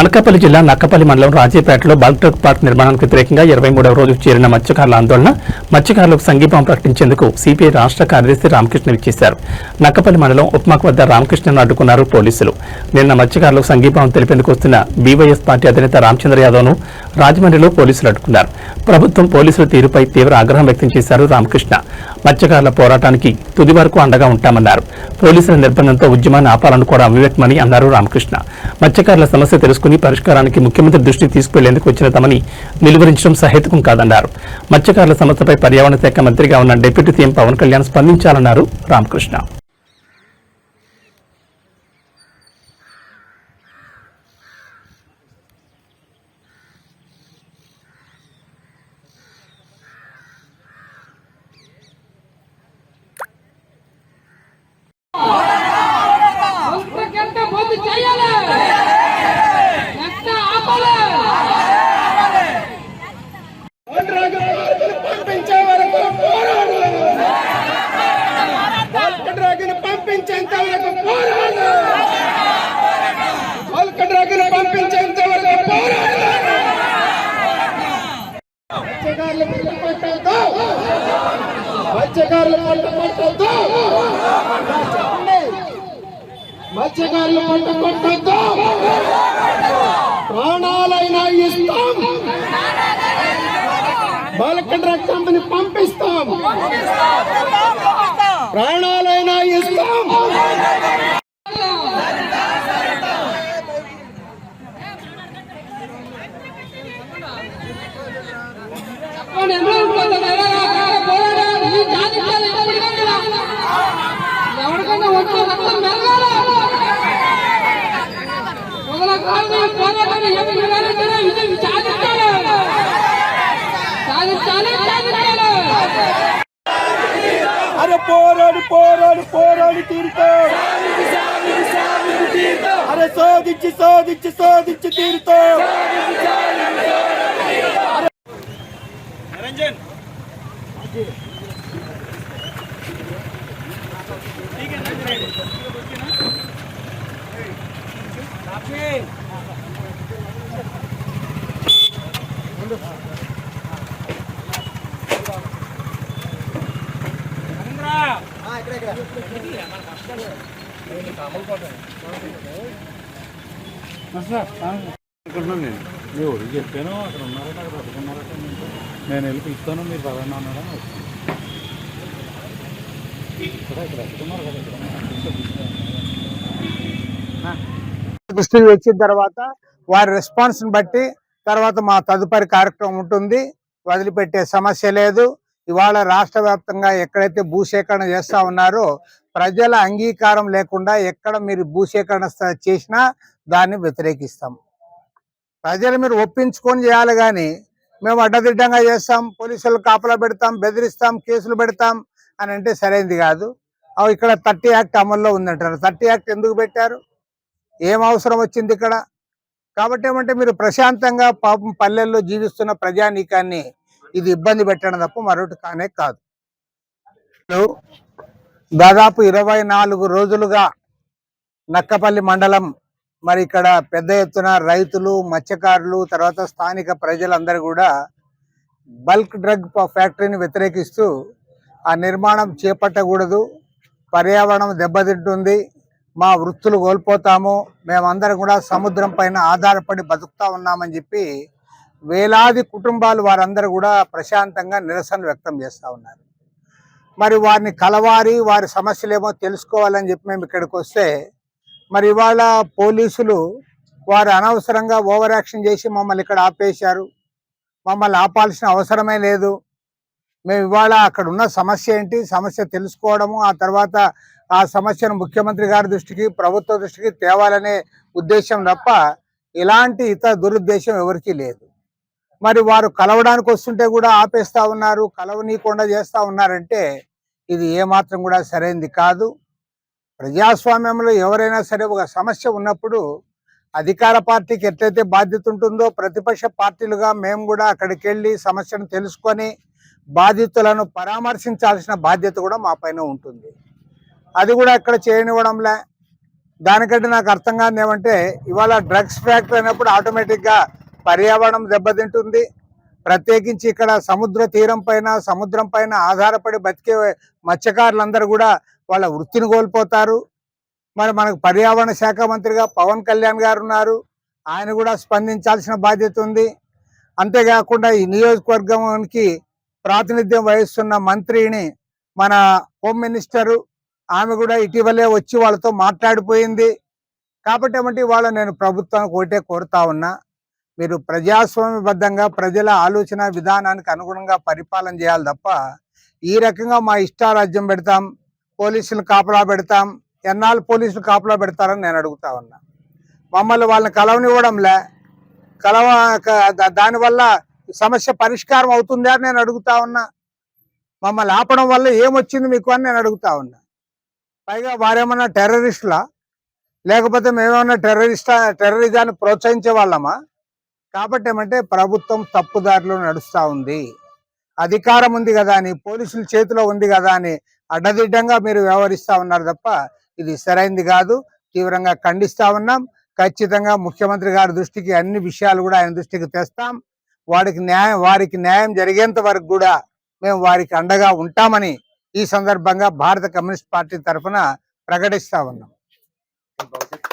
అనకాపల్లి జిల్లా నక్కపల్లి మండలం రాజీపేటలో bulk truck park నిర్మాణానికి వ్యతిరేకంగా ఇరవై మూడవ రోజు చేరిన మత్స్యకారుల ఆందోళన మత్స్యకారులకు సంఘీభావం ప్రకటించేందుకు సిపిఐ రాష్ట్ర కార్యదర్శి రామకృష్ణ ఇచ్చేశారు నక్కపల్లి మండలం ఉప్మాక్ వద్ద రామకృష్ణను అడ్డుకున్నారు పోలీసులు. నిన్న మత్స్యకారులకు సంఘీభావం తెలిపేందుకు వస్తున్న బీవైఎస్ పార్టీ అధినేత రామచంద్ర యాదవ్ను రాజమండ్రిలో పోలీసులు అడ్డుకున్నారు. ప్రభుత్వం పోలీసుల తీరుపై తీవ్ర ఆగ్రహం వ్యక్తం చేశారు రామకృష్ణ. మత్స్యకారుల పోరాటానికి తుది వరకు అండగా ఉంటామన్నారు. పోలీసుల నిర్బంధంతో ఉద్యమాన్ని ఆపాలని కూడా అవివేకమని అన్నారు రామకృష్ణ. మత్స్యకారుల సమస్య తెలుసుకుని పరిష్కారానికి ముఖ్యమంత్రి దృష్టికి తీసుకువెళ్ళేందుకు వచ్చిన తమని నిలువరించడం సహేతుకం కాదన్నారు. మత్స్యకారుల సమస్యపై పర్యావరణ శాఖ మంత్రిగా ఉన్న డిప్యూటీ సీఎం పవన్ కళ్యాణ్ స్పందించాలన్నారు రామకృష్ణ. మత్స్యకారులు పంట పట్టద్దు మత్స్యకారులు పంట పట్టద్దు మత్స్యకారులు పంట పట్టద్దు ప్రాణాలైనా ఇస్తాం. బాలకండ్ర కంపెనీ పంపిస్తాం. ప్రాణాలైనా ఇస్తాం. చెప్పండి ఎన్నో ఉంటుంది పోరాడాలి ఈ జాతికాలు ఎప్పటికైనా ఎవరికైనా వచ్చే రక్తం మెరగాలి మొదల కాదు పోరాటాన్ని ఏమి నిలబెట్టారో ఇది సాధించాలి సాధించాలి సాధించాలి అరే పోరాడు పోరాడు పోరాడు తీరుతాం అరే శోధించి శోధించి శోధించి తీరుతాం అనుకుంటున్నాను నేను మీ ఊరికి చెప్పాను అక్కడ ఉన్నారట అక్కడ పట్టుకున్నారట నేను నేను వెళ్ళి పిలుస్తాను మీరు పట్టుకున్నారు కదా ఇక్కడ దృష్టికి వచ్చిన తర్వాత వారి రెస్పాన్స్ని బట్టి తర్వాత మా తదుపరి కార్యక్రమం ఉంటుంది. వదిలిపెట్టే సమస్య లేదు. ఇవాళ రాష్ట్ర వ్యాప్తంగా ఎక్కడైతే భూసేకరణ చేస్తా ఉన్నారో ప్రజల అంగీకారం లేకుండా ఎక్కడ మీరు భూసేకరణ చేసినా దాన్ని వ్యతిరేకిస్తాం. ప్రజలు మీరు ఒప్పించుకొని చేయాలి కానీ మేము అడ్డదిడ్డంగా చేస్తాం పోలీసులు కాపలా పెడతాం బెదిరిస్తాం కేసులు పెడతాం అని అంటే సరైనది కాదు. అవి ఇక్కడ థర్టీ యాక్ట్ అమల్లో ఉందంటారు. థర్టీ యాక్ట్ ఎందుకు పెట్టారు? ఏం అవసరం వచ్చింది ఇక్కడ? కాబట్టి ఏమంటే మీరు ప్రశాంతంగా పాపం పల్లెల్లో జీవిస్తున్న ప్రజానీకాన్ని ఇది ఇబ్బంది పెట్టడం తప్ప మరొకటి కానే కాదు. దాదాపు ఇరవై నాలుగు రోజులుగా నక్కపల్లి మండలం మరి ఇక్కడ పెద్ద ఎత్తున రైతులు మత్స్యకారులు తర్వాత స్థానిక ప్రజలందరూ కూడా బల్క్ డ్రగ్ ఫ్యాక్టరీని వ్యతిరేకిస్తూ ఆ నిర్మాణం చేపట్టకూడదు. పర్యావరణం దెబ్బతింటుంది. మా వృత్తులు కోల్పోతాము. మేమందరం కూడా సముద్రం పైన ఆధారపడి బతుకుతా ఉన్నామని చెప్పి వేలాది కుటుంబాలు వారందరూ కూడా ప్రశాంతంగా నిరసన వ్యక్తం చేస్తూ ఉన్నారు. మరి వారిని కలవారి వారి సమస్యలేమో తెలుసుకోవాలని చెప్పి మేము ఇక్కడికి వస్తే మరి ఇవాళ పోలీసులు వారు అనవసరంగా ఓవర్ యాక్షన్ చేసి మమ్మల్ని ఇక్కడ ఆపేశారు. మమ్మల్ని ఆపాల్సిన అవసరమే లేదు. మేము ఇవాళ అక్కడ ఉన్న సమస్య ఏంటి? సమస్య తెలుసుకోవడము ఆ తర్వాత ఆ సమస్యను ముఖ్యమంత్రి గారి దృష్టికి ప్రభుత్వ దృష్టికి తేవాలనే ఉద్దేశం తప్ప ఇలాంటి ఇతర దురుద్దేశం ఎవరికీ లేదు. మరి వారు కలవడానికి వస్తుంటే కూడా ఆపేస్తా ఉన్నారు కలవనీయకుండా చేస్తూ ఉన్నారంటే ఇది ఏమాత్రం కూడా సరైనది కాదు. ప్రజాస్వామ్యంలో ఎవరైనా సరే ఒక సమస్య ఉన్నప్పుడు అధికార పార్టీకి ఎట్లయితే బాధ్యత ఉంటుందో ప్రతిపక్ష పార్టీలుగా మేము కూడా అక్కడికి వెళ్ళి సమస్యను తెలుసుకొని బాధితులను పరామర్శించాల్సిన బాధ్యత కూడా మా పైన ఉంటుంది. అది కూడా ఇక్కడ చేయనివ్వడంలే. దానికంటే నాకు అర్థం కాదు ఏమంటే ఇవాళ డ్రగ్స్ ఫ్యాక్టరీ అయినప్పుడు ఆటోమేటిక్గా పర్యావరణం దెబ్బతింటుంది. ప్రత్యేకించి ఇక్కడ సముద్ర తీరం పైన సముద్రం పైన ఆధారపడి బతికే మత్స్యకారులందరూ కూడా వాళ్ళ వృత్తిని కోల్పోతారు. మరి మనకు పర్యావరణ శాఖ మంత్రిగా పవన్ కళ్యాణ్ గారు ఉన్నారు. ఆయన కూడా స్పందించాల్సిన బాధ్యత ఉంది. అంతేకాకుండా ఈ నియోజకవర్గానికి ప్రాతినిధ్యం వహిస్తున్న మంత్రిని మన హోమ్ మినిస్టరు ఆమె కూడా ఇటీవలే వచ్చి వాళ్ళతో మాట్లాడిపోయింది. కాబట్టి ఏమంటే ఇవాళ నేను ప్రభుత్వానికి ఒకటే కోరుతా ఉన్నా. మీరు ప్రజాస్వామ్యబద్ధంగా ప్రజల ఆలోచన విధానానికి అనుగుణంగా పరిపాలన చేయాలి తప్ప ఈ రకంగా మా ఇష్టారాజ్యం పెడతాం పోలీసులు కాపలా పెడతాం ఎన్నాళ్ళు పోలీసులు కాపలా పెడతారని నేను అడుగుతా ఉన్నా. మమ్మల్ని వాళ్ళని కలవనివ్వడంలే. కలవ క- దా- దానివల్ల సమస్య పరిష్కారం అవుతుందా అని నేను అడుగుతా ఉన్నా. మమ్మల్ని ఆపడం వల్ల ఏమొచ్చింది మీకు అని నేను అడుగుతా ఉన్నా. పైగా వారేమన్నా టెర్రరిస్టులా? లేకపోతే మేమేమన్నా టెర్రరిస్టా టెర్రరిజాన్ని ప్రోత్సహించే వాళ్ళమా? కాబట్టి ఏమంటే ప్రభుత్వం తప్పుదారిలో నడుస్తూ ఉంది. అధికారం ఉంది కదా అని పోలీసుల చేతిలో ఉంది కదా అని అడ్డదిడ్డంగా మీరు వ్యవహరిస్తా ఉన్నారు తప్ప ఇది సరైంది కాదు. తీవ్రంగా ఖండిస్తా ఉన్నాం. ఖచ్చితంగా ముఖ్యమంత్రి గారి దృష్టికి అన్ని విషయాలు కూడా ఆయన దృష్టికి తెస్తాం. వాడికి న్యాయం వారికి న్యాయం జరిగేంత వరకు కూడా మేము వారికి అండగా ఉంటామని ఈ సందర్భంగా భారత కమ్యూనిస్ట్ పార్టీ తరఫున ప్రకటిస్తా ఉన్నాం.